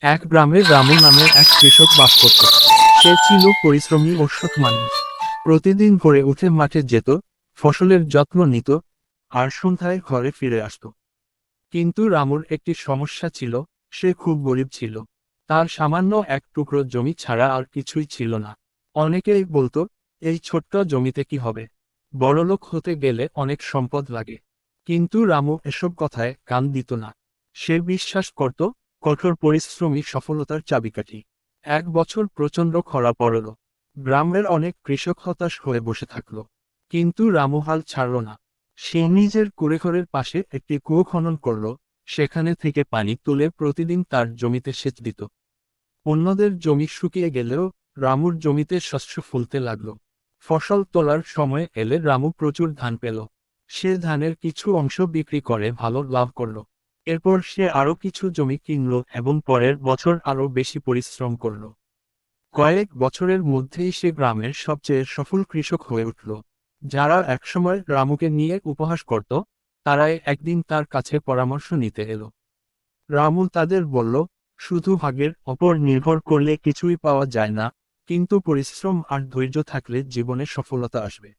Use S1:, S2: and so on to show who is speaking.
S1: এক গ্রামে রামু নামের এক কৃষক বাস করত। সে ছিল পরিশ্রমী ও সৎ মানুষ। প্রতিদিন ভোরে উঠে মাঠে যেত, ফসলের যত্ন নিত আর সন্ধ্যায় ঘরে ফিরে আসত। কিন্তু রামুর একটি সমস্যা ছিল, সে খুব গরিব ছিল। তার সামান্য এক টুকরো জমি ছাড়া আর কিছুই ছিল না। অনেকেই বলতো, এই ছোট্ট জমিতে কি হবে? বড়লোক হতে গেলে অনেক সম্পদ লাগে। কিন্তু রামু এসব কথায় কান দিত না। সে বিশ্বাস করত কঠোর পরিশ্রমী সফলতার চাবিকাঠি। এক বছর প্রচণ্ড খরা পড়ল। গ্রামের অনেক কৃষক হতাশ হয়ে বসে থাকল। কিন্তু রামু হাল ছাড়ল না। সে নিজের কুড়েঘরের পাশে একটি কুয়ো খনন করল। সেখানে থেকে পানি তুলে প্রতিদিন তার জমিতে সেচ দিত। অন্যদের জমি শুকিয়ে গেলেও রামুর জমিতে শস্য ফুলতে লাগল। ফসল তোলার সময় এলে রামু প্রচুর ধান পেল। সে ধানের কিছু অংশ বিক্রি করে ভালো লাভ করল। এরপর সে আরও কিছু জমি কিনল এবং পরের বছর আরও বেশি পরিশ্রম করল। কয়েক বছরের মধ্যেই সে গ্রামের সবচেয়ে সফল কৃষক হয়ে উঠল। যারা একসময় রামুকে নিয়ে উপহাস করত, তারাই একদিন তার কাছে পরামর্শ নিতে এলো। রামু তাদের বলল, শুধু ভাগের ওপর নির্ভর করলে কিছুই পাওয়া যায় না, কিন্তু পরিশ্রম আর ধৈর্য থাকলে জীবনে সফলতা আসবে।